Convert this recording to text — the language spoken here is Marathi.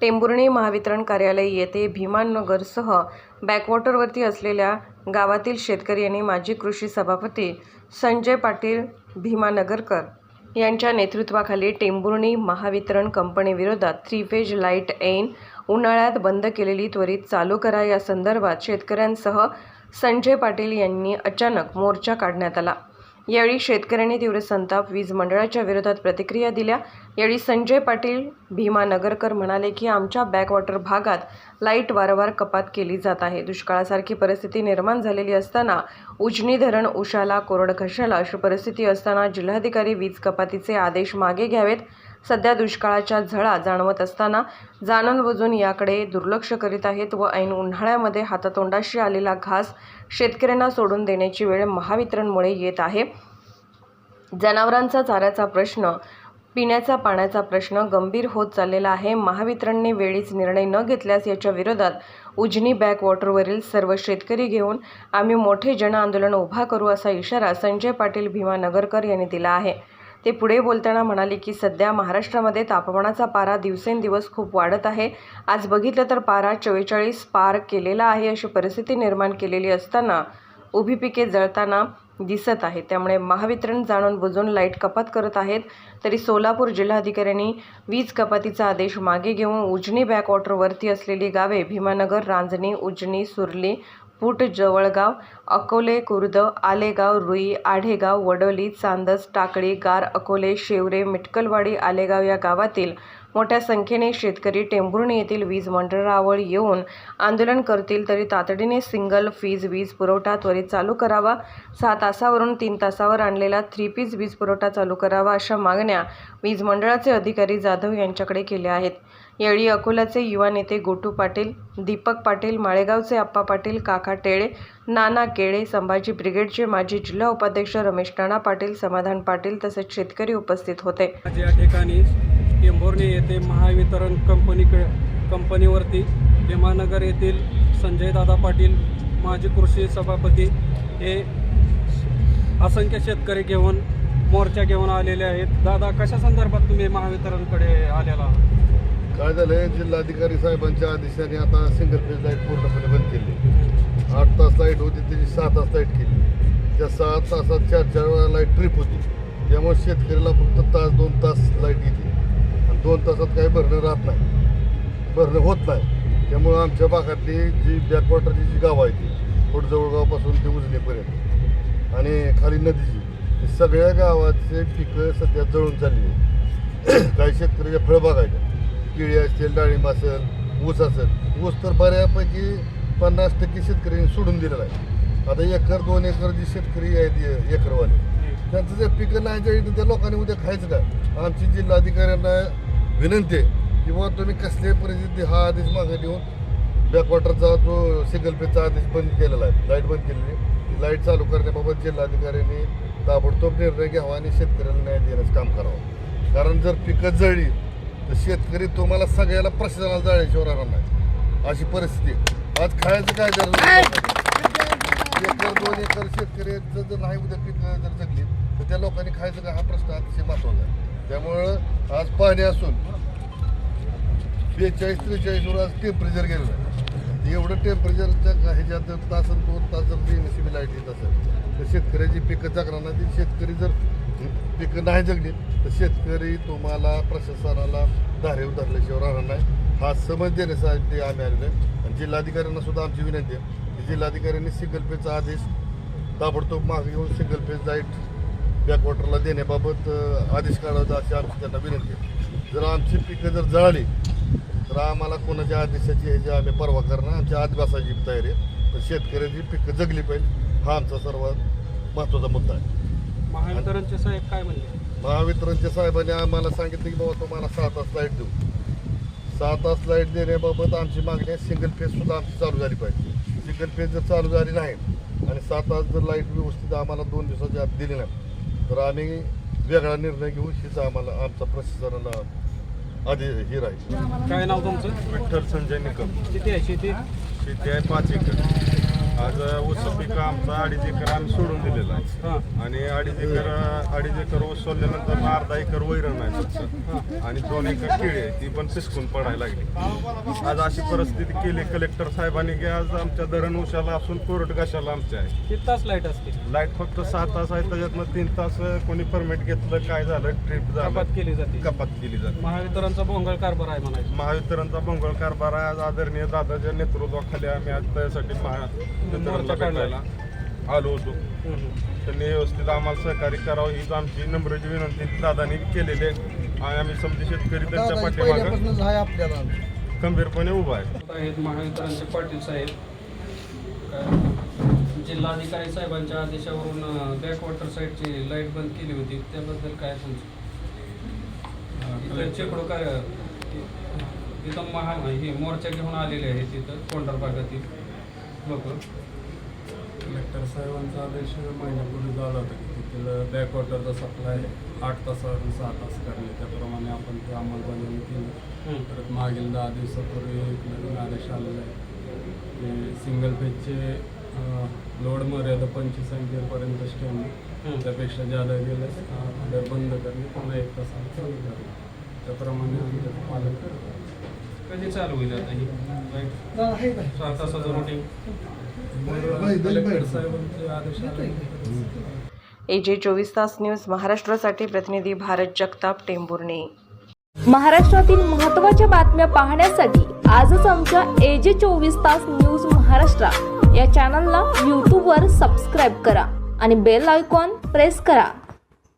टेंभुर्णी महावितरण कार्यालय येथे भीमानगरसह बॅकवॉटरवरती असलेल्या गावातील शेतकरी आणि माजी कृषी सभापती संजय पाटील भीमानगरकर यांच्या नेतृत्वाखाली टेंभुर्णी महावितरण कंपनीविरोधात थ्री फेज लाइट ऐन उन्हाळ्यात बंद केलेली त्वरित चालू करा या संदर्भात शेतकऱ्यांसह संजय पाटील यांनी अचानक मोर्चा काढण्यात आला. यावेळी शेतकऱ्यांनी तीव्र संताप वीज मंडळाच्या विरोधात प्रतिक्रिया दिल्या. यावेळी संजय पाटील भीमा नगरकर म्हणाले की आमच्या बॅकवॉटर भागात लाइट वारंवार कपात केली जात आहे. दुष्काळासारखी परिस्थिती निर्माण झालेली असताना उजनी धरण उशाला कोरड घशाला अशी परिस्थिती असताना जिल्हाधिकारी वीज कपातीचे आदेश मागे घ्यावेत. सध्या दुष्काळाच्या झळा जाणवत असताना जाणूनबजून याकडे दुर्लक्ष करीत आहेत व ऐन उन्हाळ्यामध्ये हातातोंडाशी आलेला घास शेतकऱ्यांना सोडून देण्याची वेळ महावितरणमुळे येत आहे. जनावरांचा चाऱ्याचा प्रश्न पिण्याचा पाण्याचा प्रश्न गंभीर होत चाललेला आहे. महावितरणने वेळीच निर्णय न घेतल्यास याच्या विरोधात उजनी बॅकवॉटरवरील सर्व शेतकरी घेऊन आम्ही मोठे जनआंदोलन उभा करू असा इशारा संजय पाटील भीमा नगरकर यांनी दिला आहे. ते पुढे बोलताना म्हणाले की सध्या महाराष्ट्रामध्ये तापमानाचा पारा दिवसेंदिवस खूप वाढत आहे. आज बघितलं तर पारा चव्वेचाळीस पार केलेला आहे अशी परिस्थिती निर्माण केलेली असताना उभी पिके जळताना दिसत आहे त्यामुळे महावितरण जाणून बुजून लाइट कपात करत आहेत. तरी सोलापूर जिल्हाधिकाऱ्यांनी वीज कपातीचा आदेश मागे घेऊन उजनी बॅकवॉटरवरती असलेली गावे भीमानगर रांजणी उजनी सुरली पुट जवळगाव अकोले खुर्द आलेगाव रुई आढेगाव वडोली चांदस टाकळी गार अकोले शिवरे मिटकलवाडी आलेगाव या गावातील मोठ्या संख्येने शेतकरी टेंभुर्णी येथील वीज मंडळावर येऊन आंदोलन करतील तरी तातडीने सिंगल फीज वीज पुरवठा त्वरित चालू करावा. सहा तासावरून तीन तासावर आणलेला थ्री पीज वीज पुरवठा चालू करावा अशा मागण्या वीज मंडळाचे अधिकारी जाधव यांच्याकडे केल्या आहेत. यावेळी अकोल्याचे युवा नेते गोटू पाटील दीपक पाटील माळेगावचे आप्पा पाटील काका टेळे नाना केळे संभाजी ब्रिगेडचे माजी जिल्हा उपाध्यक्ष रमेश नाना पाटील समाधान पाटील तसेच शेतकरी उपस्थित होते. आज या ठिकाणी टेंभुर्णी येथे महावितरण कंपनीकडे कंपनीवरती भीमानगर येथील संजयदादा पाटील माजी कृषी सभापती हे असंख्य शेतकरी घेऊन मोर्चा घेऊन आलेले आहेत. दादा कशा संदर्भात तुम्ही महावितरणकडे आलेला आहात? काय झालंय? जिल्हाधिकारी साहेबांच्या आदेशाने आता सिंगल फेज लाइट पूर्णपणे बंद केली. आठ तास लाइट होती त्याची सहा तास लाइट केली. त्या सहा तासात चार चार वेळा लाइट ट्रिप होती. त्यामुळे शेतकऱ्याला फक्त तास दोन तास लाइट येते. आणि दोन तासात काही भरणं राहत नाही. भरणं होत नाही. त्यामुळं आमच्या भागातली जी बॅकवॉटरची जी गावं आहे ती कोटजवळगावपासून ते उजनीपर्यंत आणि खाली नदीची ती सगळ्या गावाचे पिकं सध्या जळून चालली आहेत. काही शेतकऱ्याच्या फळबागायच्या केळी असतील डाळिंब असेल ऊस असेल ऊस तर बऱ्यापैकी पन्नास टक्के शेतकऱ्यांनी सोडून दिलेला आहे. आता एकर दोन एकर जे शेतकरी आहेत एकरवाले त्यांचं जर पिकं नाही जळली त्या लोकांनी उद्या खायचं काय आमची जिल्हाधिकाऱ्यांना विनंती आहे की बाबा तुम्ही कसल्याही परिस्थिती हा आदेश मागे देऊन बॅकवॉटरचा जो सिंगल पेचा आदेश बंद केलेला आहे लाइट बंद केलेली ती लाइट चालू करण्याबाबत जिल्हाधिकाऱ्यांनी ताबडतोब निर्णय घ्यावा आणि शेतकऱ्यांना न्याय देण्याचं काम करावं. कारण जर पिकं जळली तर शेतकरी तुम्हाला सगळ्याला प्रशासनाला जाळ्याशिवाय राहणार नाही. अशी परिस्थिती आहे. आज खायचं काय जर एकर दोन एकर शेतकऱ्याचं जर नाही उद्या पीक जर जगली तर त्या लोकांनी खायचं का हा प्रश्न अतिशय महत्त्वाचा आहे. त्यामुळं आज पाणी असून बेचाळीस त्रेचाळीसवर आज टेम्परेचर गेलेलं आहे. एवढं टेम्परेचरच्या ह्याच्यात तासन दोन तास जर बेनशिबी लाइट येत असेल तर शेतकऱ्याची पिकं जगणार नाही. ती शेतकरी जर पिकं नाही जगली तर शेतकरी तुम्हाला प्रशासनाला धारेवर धरल्याशिवाय राहणार नाही. हा समज देण्यासाठी आम्ही आलेलो आहे. आणि जिल्हाधिकाऱ्यांना सुद्धा आमची विनंती आहे की जिल्हाधिकाऱ्यांनी सिंगल पेचा आदेश ताबडतोब मागे घेऊन सिंगल पेज लाइट बॅकवॉटरला देण्याबाबत आदेश काढावा अशी आमची त्यांना विनंती आहे. जर आमची पिकं जर जळाली तर आम्हाला कोणाच्या आदेशाची ह्याची आम्ही परवा करणार आमच्या आदिवासाची तयारी आहे. तर शेतकऱ्याची पिकं जगली पाहिजे हा आमचा सर्वात महत्त्वाचा मुद्दा आहे. महावितरणचे साहेब काय म्हणले? महावितरणच्या साहेबांनी आम्हाला सांगितलं की बाबा तुम्हाला सहा तास लाइट देऊ. सहा तास लाइट देण्याबाबत आमची मागणी आहे सिंगल फेज सुद्धा आमची चालू झाली पाहिजे. सिंगल फेज जर चालू झाली नाही आणि सहा तास जर लाइट व्यवस्थित आम्हाला दोन दिवसाच्या आत दिली नाही तर आम्ही वेगळा निर्णय घेऊ हीच आम्हाला आमचा प्रशासनाला आधी हे राहील. काय नाव तुमचं? विठ्ठल संजय निकम. किती आहे? शेती? शेती आहे पाच एकर. आज ऊस पिकं आमचा अडीच एकर आम्ही सोडून दिलेला आहे. आणि अडीच एकर अडीच एकर ऊस सोडल्यानंतर अर्धा एकर वैरण आहे फक्त. आणि दोन एकर केळी आहे ती पण पिसकून पडायला लागली. आज अशी परिस्थिती केली कलेक्टर साहेबांनी की आज आमच्या धरण उशाला असून कोरड कशाला आमच्या आहे. किती तास लाइट असते? लाइट फक्त सहा तास आहे त्याच्यातनं तीन तास कोणी परमिट घेतलं काय झालं ट्रिप कपात झालं केली जाते. कपात केली जाते. महावितरणचा भोंगळ कारभार आहे म्हणायचं. महावितरणचा मंगळ कारभार आहे. आज आदरणीय दादाच्या नेतृत्वाखाली आम्ही आज त्यासाठी महावितरणला मोर्चा काढलाय. भेटायला आलो होतो. त्यांनी व्यवस्थित आम्हाला सहकार्य करावं हीच आमची नम्रची विनंती दादानी केलेली आहे. आणि आम्ही समजे शेतकरी त्यांच्या पाठीमागं आहे खंबीरपणे उभा आहे. आहेत महावितरणचे पाटील साहेब. जिल्हाधिकारी साहेबांच्या आदेशावरून बॅकवॉटर साईडची लाइट बंद केली होती. त्याबद्दल काय तुमचं? इथं शेकडो काय तिथं महा हे मोर्चा घेऊन आलेले आहेत तिथं कोंढर भागातील. लोक कलेक्टर साहेबांचा आदेश महिन्यापूर्वी झाला होता की तिथलं बॅकवॉटरचा सप्लाय आठ तासावरून सहा तास करणे. त्याप्रमाणे आपण ते अंमलबजावणी केली. परत मागील दहा दिवसापूर्वी एक नवीन आदेश आलेला आहे. की सिंगल पेजचे लोड मर्यादा पंचवीस अँपियरपर्यंतच ठेवणे त्यापेक्षा जादा गेल्यास ऑर्डर बंद करणे पुन्हा एक तासाने चालू करणे. त्याप्रमाणे आम्ही पालन कधी चालू होईल आता ही. तासाचं रुटीन कलेक्टर साहेबांचे आदेश आले. ए जे चोवीस तास न्यूज महाराष्ट्रासाठी प्रतिनिधी भारत जगताप टेंभुर्णे. महाराष्ट्रातील महत्त्वाच्या बातम्या पाहण्यासाठी आजच आमच्या एजे चोवीस तास न्यूज महाराष्ट्र या चॅनलला यूट्यूबवर सबस्क्राईब करा आणि बेल आयकॉन प्रेस करा.